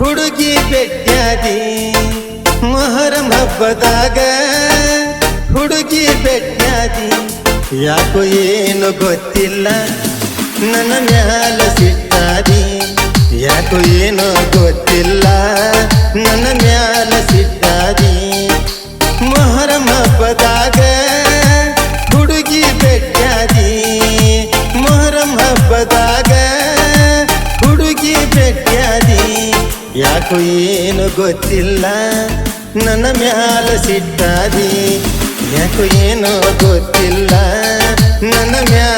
ಹುಡುಗಿ ಬೆಟ್ಟ್ಯಾದಿ ಮೊಹರಂ ಹಬ್ಬದಾಗ ಹುಡುಗಿ ಬೆಟ್ಟ್ಯಾದಿ ಯಾಕೋ ಏನು ಗೊತ್ತಿಲ್ಲ, ನನ್ನ ಮ್ಯಾಲ ಸಿಟ್ಟಾದಿ. ಯಾಕೋ ಏನೋ ಗೊತ್ತಿಲ್ಲ. ಯಾಕೋ ಏನು ಗೊತ್ತಿಲ್ಲ? ನನ್ನ ಮ್ಯಾಲ ಸಿಟ್ಟಾದಿ. ಯಾಕೋ ಏನೋ ಗೊತ್ತಿಲ್ಲ? ನನ್ನ ಮ್ಯಾಲ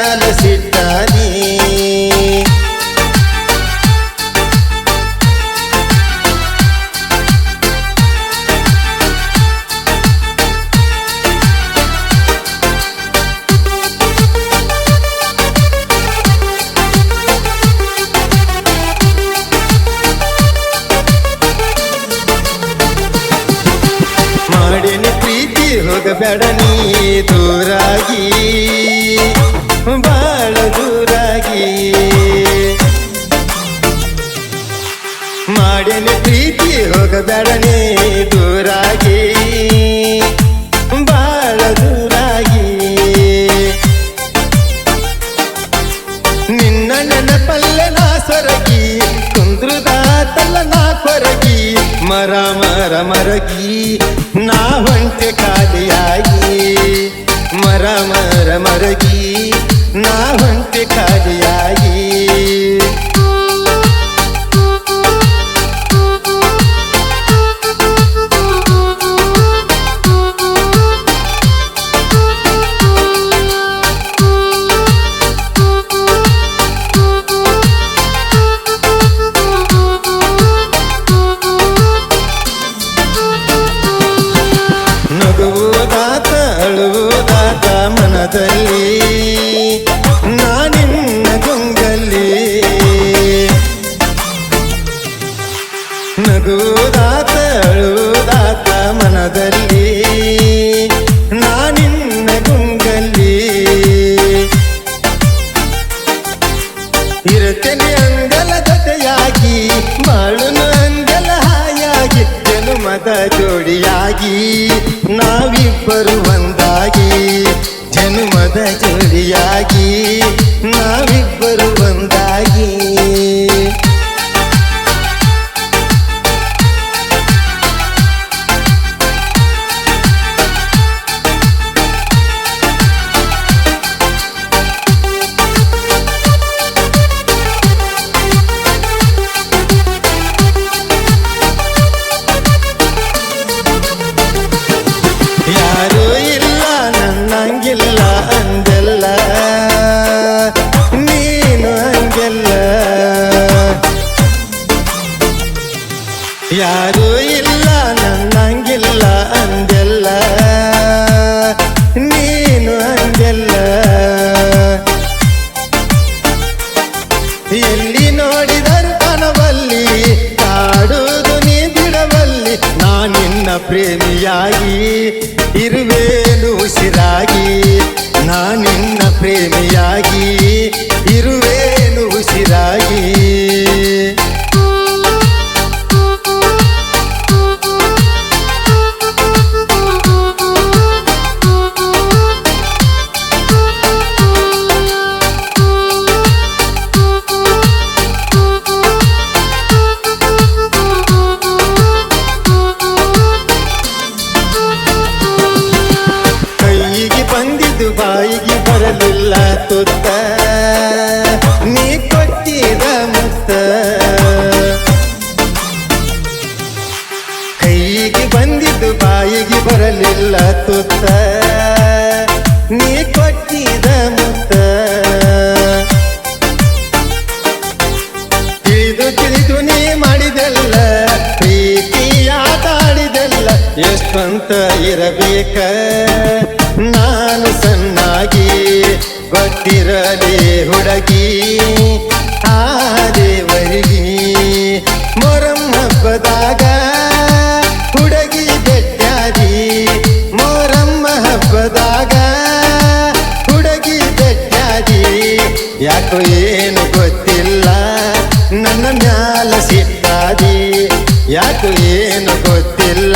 ಹೋಗಬೇಡ ನೀ ದೂರಾಗಿ, ಬಾಳ ದೂರಾಗಿ. ಮಾಡಿನಿ ಪ್ರೀತಿ ಹೋಗಬೇಡ ನೀ ದೂರಾಗಿ, ಬಾಳ ದೂರಾಗಿ. ನಿನ್ನ ನೆನಪಲ್ಲ ನಾ ಸೊರಗಿ, ಕುಂದ್ರದಾತಲ್ಲ ನಾ ಕೊರಗಿ. ಮರ ಮರ ಮರಗಿ ನಾ ಹೊಂಟೆ ಕಾಲಿಯಾಗಿ ಮರ ಮರ ಮರಗಿ ನಾ ಹೊಂಟೆ ಖಾಲಿಯಾಗಿ. ನಗುವುದಾತ ದಾತ ಮನದಲ್ಲಿ. ನಾನಿನ್ನ ಗುಂಗಲ್ಲಿ. ಇರುತ್ತೇನೆ ಅಂಗಲ ಜೊತೆಯಾಗಿ, ಬಾಳುನು ಅಂಗಲ ಹಾಯಾಗಿ, ಜನುಮದ ಜೋಡಿಯಾಗಿ. ನಾವಿಬ್ಬರು ಒಂದಾಗಿ, ಜನುಮದ ಜೋಡಿಯಾಗಿ. ನಾವಿಬ್ಬರು ಒಂದಾಗಿ. ನನ್ನಂಗಿಲ್ಲ ಅಂದಲ್ಲ. ನೀನು ಹಂಗೆಲ್ಲ. ಯಾರು ಇಲ್ಲ, ನನ್ನ ಹಂಗಿಲ್ಲ ಅಂದಲ್ಲ. ನೀನು ಹಂಗೆಲ್ಲ. ಎಲ್ಲಿ ನೋಡಿದರು ಕನವಲ್ಲಿ, ಕಾಡುವುದು ನೀ ಬಿಡವಲ್ಲಿ ನಾನಿನ್ನ ಪ್ರೇಮಿಯಾಗಿ ಇರುವೇನು ಉಸಿರಾಗಿ. ಪ್ರೇಮಿಯಾಗಿ ಕೊಟ್ಟಿದ ಮುತ್ತ? ತಿಳಿದು ತಿಳಿದು ನೀ ಮಾಡಿದೆಲ್ಲ ಪ್ರೀತಿಯಾಟ ಆಡಿದೆಲ್ಲ ಎಷ್ಟಂತ ಇರಬೇಕ? ನಾನು ಸಣ್ಣಾಗಿ, ಗೊತ್ತಿರಲಿ ಹುಡುಗಿ, ಆ ದೇವರಿಗೆ, ಮೊರಂ ಹಬ್ಬದಾಗ ಅಂತೂ ಏನು ಗೊತ್ತಿಲ್ಲ. ನನ್ನ ಮ್ಯಾಲ ಸಿಟ್ಟಾದಿ ಯಾಕೋ ಏನು ಗೊತ್ತಿಲ್ಲ.